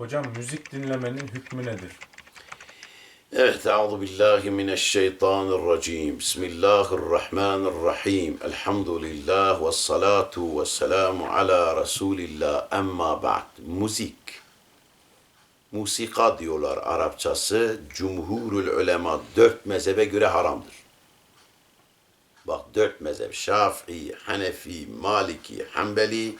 Hocam müzik dinlemenin hükmü nedir? Evet, Euzu billahi mineşşeytanirracim. Bismillahirrahmanirrahim. Elhamdülillah ve salatu ve selamu ala Resulillah. Emma ba'd. Müzik. Musika diyorlar Arapçası. Cumhurul ulema dört mezhebe göre haramdır. Bak dört mezhep Şafii, Hanefi, Maliki, Hanbeli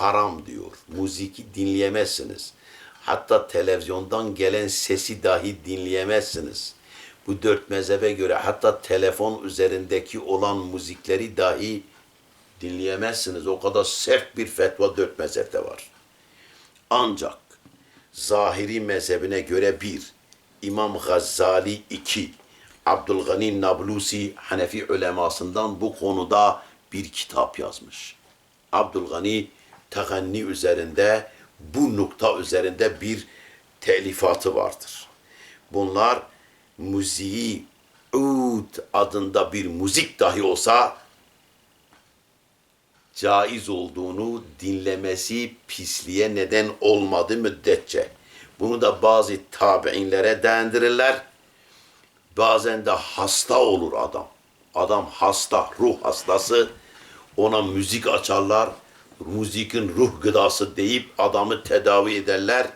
haram diyor. Müziki dinleyemezsiniz. Hatta televizyondan gelen sesi dahi dinleyemezsiniz. Bu dört mezhebe göre hatta telefon üzerindeki olan müzikleri dahi dinleyemezsiniz. O kadar sert bir fetva dört mezhepte var. Ancak Zahiri mezhebine göre bir, İmam Gazali iki, Abdülgani Nablusi Hanefi ulemasından bu konuda bir kitap yazmış. Abdülgani Teganni üzerinde bu nokta üzerinde bir telifatı vardır. Bunlar müziği ud adında bir müzik dahi olsa caiz olduğunu dinlemesi pisliğe neden olmadı müddetçe. Bunu da bazı tabi'inlere değindirirler. Bazen de hasta olur adam. Adam hasta, ruh hastası. Ona müzik açarlar. Müzikin ruh gıdası deyip adamı tedavi ederler.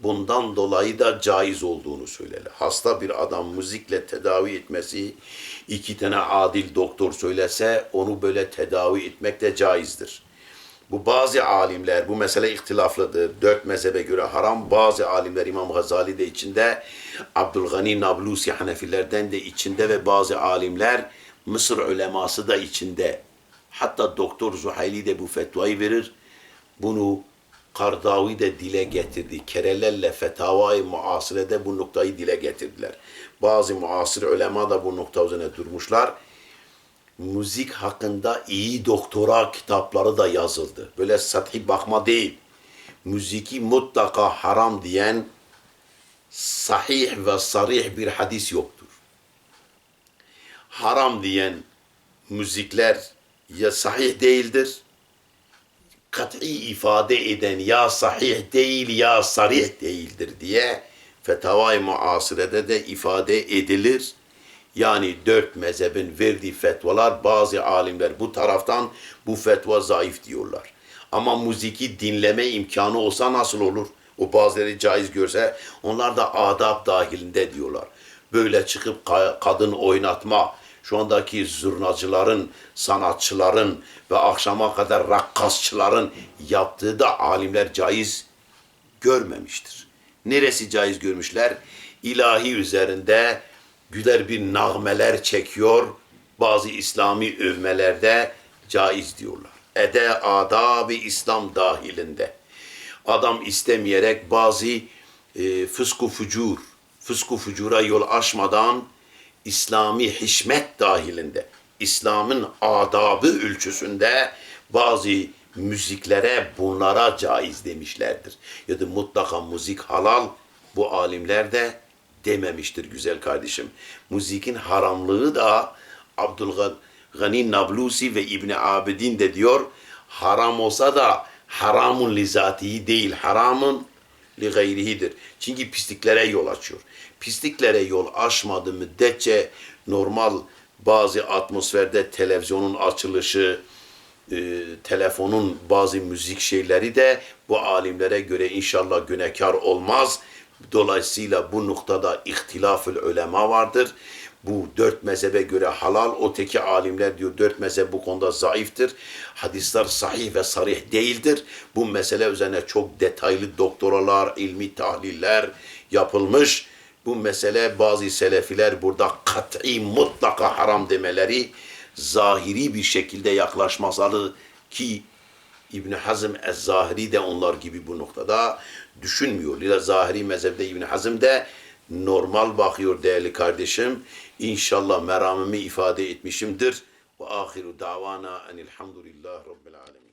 Bundan dolayı da caiz olduğunu söylerler. Hasta bir adam müzikle tedavi etmesi, iki tane adil doktor söylese onu böyle tedavi etmek de caizdir. Bu bazı alimler, bu mesele ihtilaflıdır. Dört mezhebe göre haram. Bazı alimler İmam Gazali de içinde, Abdülgani Nablusi Hanefilerden de içinde ve bazı alimler Mısır uleması da içinde. Hatta Doktor Zuhayli de bu fetvayı verir. Bunu Kardavi de dile getirdi. Kerelerle fetavai muasirede bu noktayı dile getirdiler. Bazı muasir ulema da bu nokta üzerine durmuşlar. Müzik hakkında iyi doktora kitapları da yazıldı. Böyle sathi bakma değil. Müziki mutlaka haram diyen sahih ve sarih bir hadis yoktur. Haram diyen müzikler ya sahih değildir kat'i ifade eden ya sahih değil ya sarih değildir diye fetavai muasirede de ifade edilir. Yani dört mezhebin verdiği fetvalar bazı alimler bu taraftan bu fetva zayıf diyorlar. Ama müziki dinleme imkanı olsa nasıl olur? O bazıları caiz görse onlar da adab dahilinde diyorlar. Böyle çıkıp ka- kadın oynatma, şu andaki zurnacıların, sanatçıların ve akşama kadar rakkasçıların yaptığı da alimler caiz görmemiştir. Neresi caiz görmüşler? İlahi üzerinde güzel bir nağmeler çekiyor. Bazı İslami övmelerde caiz diyorlar. Ede adab-ı İslam dahilinde. Adam istemeyerek bazı e, fısku fucur, fısku fucura yol açmadan İslami hişmet dahilinde, İslam'ın adabı ölçüsünde bazı müziklere bunlara caiz demişlerdir. Ya da mutlaka müzik halal bu alimler de dememiştir güzel kardeşim. Müzikin haramlığı da Abdülgani Nablusi ve İbni Abidin de diyor haram olsa da haramun lizatihi değil haramın li gayrihidir. Çünkü pisliklere yol açıyor. Pisliklere yol açmadığı müddetçe normal bazı atmosferde televizyonun açılışı, e, telefonun bazı müzik şeyleri de bu alimlere göre inşallah günekar olmaz. Dolayısıyla bu noktada ihtilafül ulema vardır. Bu dört mezhebe göre halal, öteki alimler diyor dört mezhep bu konuda zayıftır. Hadisler sahih ve sarih değildir. Bu mesele üzerine çok detaylı doktoralar, ilmi tahliller yapılmış. Bu mesele bazı selefiler burada kat'i mutlaka haram demeleri zahiri bir şekilde yaklaşmasalı ki İbn Hazm Ez-Zahiri de onlar gibi bu noktada düşünmüyor. Lila Zahiri mezhepte İbn Hazm de normal bakıyor değerli kardeşim. İnşallah meramımı ifade etmişimdir. Ve ahiru davana enilhamdülillah rabbil alemin.